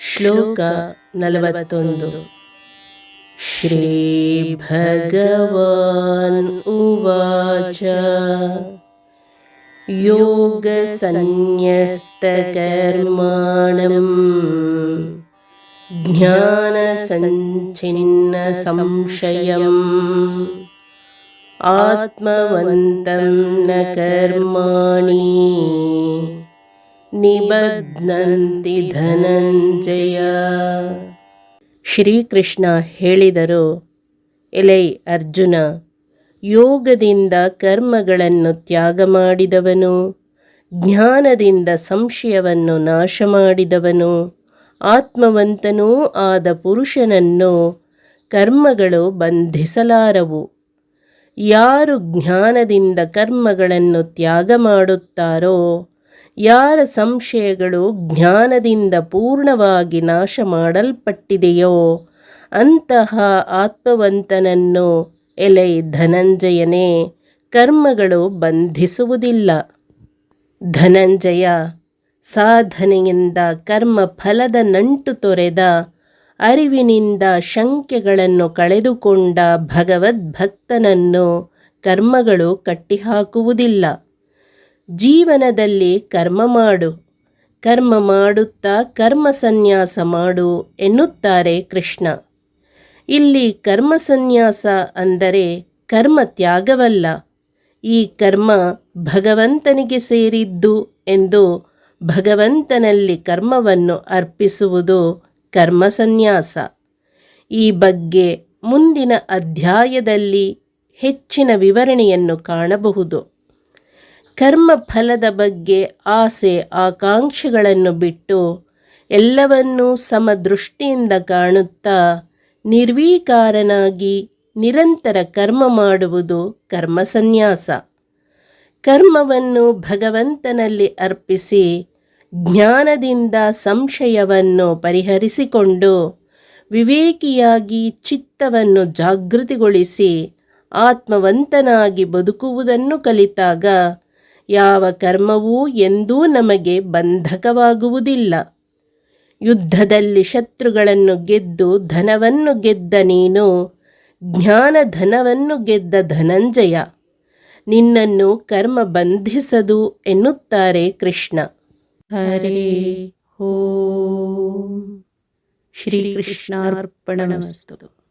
ಶ್ಲೋಕ ನಲವತ್ತೊಂದು ಶ್ರೀ ಭಗವಾನ್ ಉವಾಚ योगसन्न्यस्तकर्माणम् ज्ञानसञ्छिन्नसंशयम् आत्मवन्तं न कर्माणि ನಿಬಧ್ನಂತಿ ಧನಂಜಯ. ಶ್ರೀಕೃಷ್ಣ ಹೇಳಿದರು, ಎಲೈ ಅರ್ಜುನ, ಯೋಗದಿಂದ ಕರ್ಮಗಳನ್ನು ತ್ಯಾಗ ಮಾಡಿದವನು, ಜ್ಞಾನದಿಂದ ಸಂಶಯವನ್ನು ನಾಶ ಮಾಡಿದವನು, ಆತ್ಮವಂತನೂ ಆದ ಪುರುಷನನ್ನು ಕರ್ಮಗಳು ಬಂಧಿಸಲಾರವು. ಯಾರು ಜ್ಞಾನದಿಂದ ಕರ್ಮಗಳನ್ನು ತ್ಯಾಗ ಮಾಡುತ್ತಾರೋ ಯಾರ ಸಂಶಯಗಳು ಜ್ಞಾನದಿಂದ ಪೂರ್ಣವಾಗಿ ನಾಶ ಮಾಡಲ್ಪಟ್ಟಿದೆಯೋ ಅಂತಹ ಆತ್ಮವಂತನನ್ನು ಎಲೈ ಧನಂಜಯನೇ ಕರ್ಮಗಳು ಬಂಧಿಸುವುದಿಲ್ಲ. ಧನಂಜಯ ಸಾಧನೆಯಿಂದ ಕರ್ಮ ಫಲದ ನಂಟು ತೊರೆದ ಅರಿವಿನಿಂದ ಶಂಕೆಗಳನ್ನು ಕಳೆದುಕೊಂಡ ಭಗವದ್ಭಕ್ತನನ್ನು ಕರ್ಮಗಳು ಕಟ್ಟಿಹಾಕುವುದಿಲ್ಲ. ಜೀವನದಲ್ಲಿ ಕರ್ಮ ಮಾಡು. ಕರ್ಮ ಮಾಡುತ್ತಾ ಕರ್ಮ ಸನ್ಯಾಸ ಮಾಡು ಎನ್ನುತ್ತಾರೆ ಕೃಷ್ಣ. ಇಲ್ಲಿ ಕರ್ಮ ಸನ್ಯಾಸ ಅಂದರೆ ಕರ್ಮ ತ್ಯಾಗವಲ್ಲ. ಈ ಕರ್ಮ ಭಗವಂತನಿಗೆ ಸೇರಿದ್ದು ಎಂದು ಭಗವಂತನಲ್ಲಿ ಕರ್ಮವನ್ನು ಅರ್ಪಿಸುವುದು ಕರ್ಮ ಸನ್ಯಾಸ. ಈ ಬಗ್ಗೆ ಮುಂದಿನ ಅಧ್ಯಾಯದಲ್ಲಿ ಹೆಚ್ಚಿನ ವಿವರಣೆಯನ್ನು ಕಾಣಬಹುದು. ಕರ್ಮ ಫಲದ ಬಗ್ಗೆ ಆಸೆ, ಆಕಾಂಕ್ಷೆಗಳನ್ನು ಬಿಟ್ಟು ಎಲ್ಲವನ್ನೂ ಸಮದೃಷ್ಟಿಯಿಂದ ಕಾಣುತ್ತಾ ನಿರ್ವೀಕಾರನಾಗಿ ನಿರಂತರ ಕರ್ಮ ಮಾಡುವುದು ಕರ್ಮ ಸನ್ಯಾಸ ಕರ್ಮವನ್ನು ಭಗವಂತನಲ್ಲಿ ಅರ್ಪಿಸಿ ಜ್ಞಾನದಿಂದ ಸಂಶಯವನ್ನು ಪರಿಹರಿಸಿಕೊಂಡು ವಿವೇಕಿಯಾಗಿ ಚಿತ್ತವನ್ನು ಜಾಗೃತಿಗೊಳಿಸಿ ಆತ್ಮವಂತನಾಗಿ ಬದುಕುವುದನ್ನು ಕಲಿತಾಗ ಯಾವ ಕರ್ಮವೂ ಎಂದೂ ನಮಗೆ ಬಂಧಕವಾಗುವುದಿಲ್ಲ. ಯುದ್ಧದಲ್ಲಿ ಶತ್ರುಗಳನ್ನು ಗೆದ್ದು ಧನವನ್ನು ಗೆದ್ದ ನೀನು ಜ್ಞಾನ ಧನವನ್ನು ಗೆದ್ದ ಧನಂಜಯ. ನಿನ್ನನ್ನು ಕರ್ಮ ಬಂಧಿಸದು ಎನ್ನುತ್ತಾರೆ ಕೃಷ್ಣ. ಹರೇ ಹೋ ಶ್ರೀಕೃಷ್ಣಾರ್ಪಣಮಸ್ತು